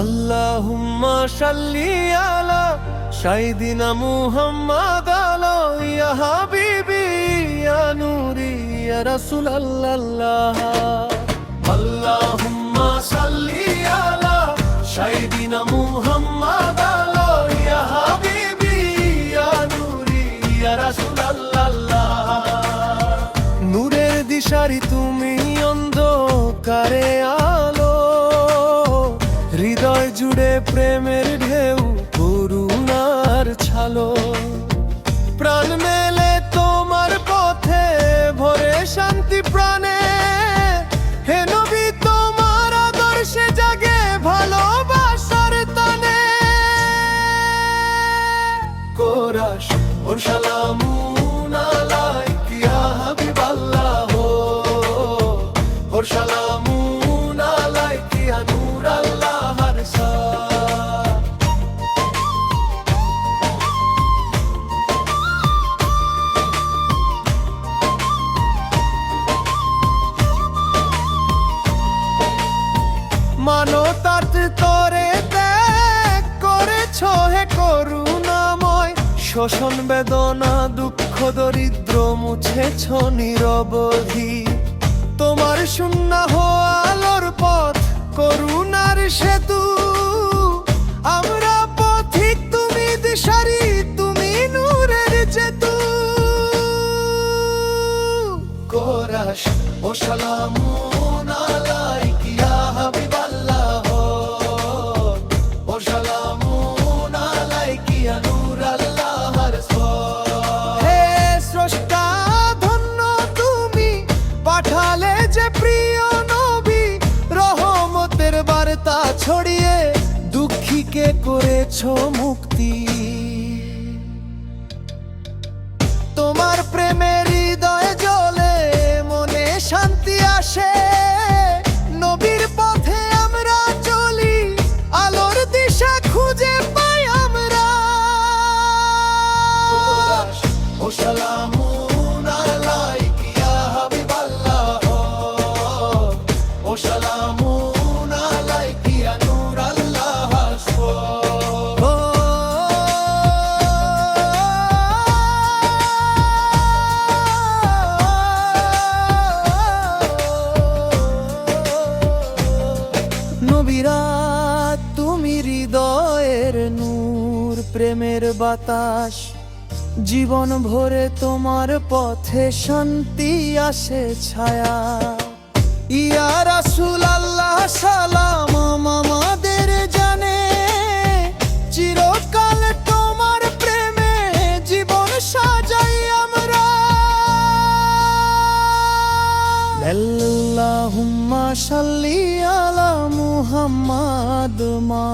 আল্লাহুম্মা সাল্লি আলা সাইদিনা মুহাম্মাদ আলো ইয়া হাবিবি ইয়া নূরি ইয়া রাসূলাল্লাহ। আল্লাহুম্মা সাল্লি আলা সাইদিনা মুহাম্মাদ আলো ইয়া হাবিবি ইয়া নূরি ইয়া নূরের দিশারি তুমি অন্ধকারে আলো প্রেমের ঢেউ, করুণার ছালো। প্রাণ মেলে তোমার পথে, ভরে শান্তি প্রাণে। হে নবী, তোমার আদর্শে জাগে ভালোবাসার তানে। কোরাস হাবিবাল্লাহ। ওর সালামুন আলাইক ইয়া নূর তরে ত্যাগ করেছ হে করুণাময়। শোষণ বেদনা, দুঃখ, দরিদ্র মুছেছ নিরবধি। তোমার শূন্য আলোর পথ, করুণার সেতু। আমরা পথিক, তুমি দিশারি, তুমি নূরের জেতু কোরাস ও সালামুন পাঠালে যে প্রিয় নবী, রহমতের বার্তা ছড়িয়ে দুঃখীকে করেছ মুক্তি। তোমার প্রেমের হৃদয় জ্বলে, মনে শান্তি আসে। নবীর পথে আমরা চলি, আলোর দিশা খুঁজে পাই আমরা। ও সালামুন হৃদয়ের নূর, প্রেমের বাতাস। জীবন ভরে তোমার পথে শান্তি আসে ছায়া। ইয়া রাসূল আল্লাহ, সালাম আমাদের জানে। চিরকাল তোমার প্রেমে জীবন সাজাই আমরা। আল্লাহুম্মা সাল্লি আলা মুহাম্মাদ মা